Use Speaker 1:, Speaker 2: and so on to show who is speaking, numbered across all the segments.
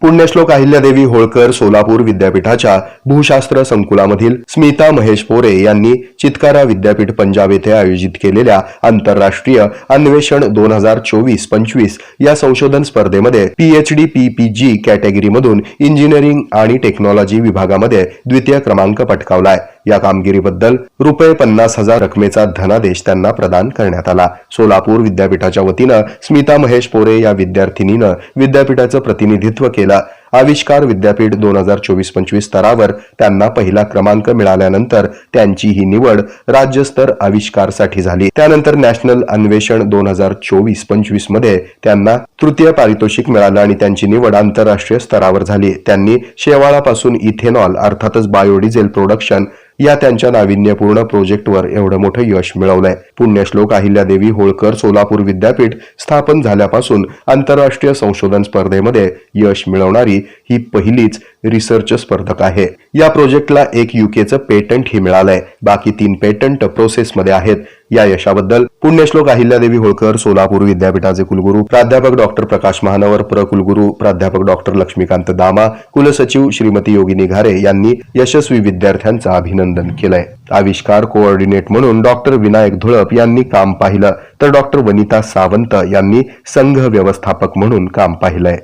Speaker 1: पुण्यश्लोक अहिल्यादेवी होळकर सोलापूर विद्यापीठाच्या भूशास्त्र संकुलामधील स्मिता महेश पोरे यांनी चितकारा विद्यापीठ पंजाब येथे आयोजित केलेल्या आंतरराष्ट्रीय अन्वेषण दोन हजार चोवीस पंचवीस या संशोधन स्पर्धेमध्ये पीएचडी पीपीजी कॅटेगरीमधून इंजिनिअरिंग आणि टेक्नॉलॉजी विभागामध्ये द्वितीय क्रमांक पटकावलाय. या कामगिरीबद्दल रुपये पन्नास हजार रकमेचा धनादेश त्यांना प्रदान करण्यात आला. सोलापूर विद्यापीठाच्या वतीनं स्मिता महेश पोरे या विद्यार्थिनीनं विद्यापीठाचं प्रतिनिधित्व केलं. आविष्कार विद्यापीठ दोन हजार चोवीस पंचवीस स्तरावर त्यांना पहिला क्रमांक मिळाल्यानंतर त्यांची ही निवड राज्यस्तर आविष्कारसाठी झाली. त्यानंतर नॅशनल अन्वेषण दोन हजार चोवीस पंचवीसमध्ये त्यांना तृतीय पारितोषिक मिळालं आणि त्यांची निवड आंतरराष्ट्रीय स्तरावर झाली. त्यांनी शेवाळापासून इथेनॉल अर्थातच बायोडिझेल प्रोडक्शन या त्यांच्या नाविन्यपूर्ण प्रोजेक्टवर एवढं मोठं यश मिळवलंय. पुण्यश्लोक अहिल्यादेवी होळकर सोलापूर विद्यापीठ स्थापन झाल्यापासून आंतरराष्ट्रीय संशोधन स्पर्धेमध्ये यश मिळवणारी ही पहिलीच रिसर्च स्पर्धक आहे. या प्रोजेक्टला एक युकेचं पेटंट ही मिळालंय. बाकी तीन पेटंट प्रोसेसमध्ये आहेत. या यशाबद्दल पुण्यश्लोक अहिल्यादेवी होळकर सोलापूर विद्यापीठाचे कुलगुरू प्राध्यापक डॉक्टर प्रकाश महानवर प्रकुलगुरू प्राध्यापक डॉक्टर लक्ष्मीकांत दामा कुलसचिव श्रीमती योगिनी घारे यांनी यशस्वी विद्यार्थ्यांचं अभिनंदन केलंय. आविष्कार कोऑर्डिनेट म्हणून डॉक्टर विनायक धुळप यांनी काम पाहिलं तर डॉक्टर वनिता सावंत यांनी संघ व्यवस्थापक म्हणून काम पाहिलंय.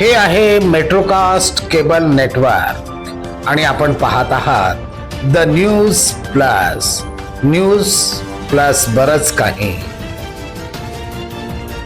Speaker 2: हे आहे मेट्रोकास्ट केबल नेटवर्क आणि आपण पाहत आहात The News Plus. News Plus बरच काही.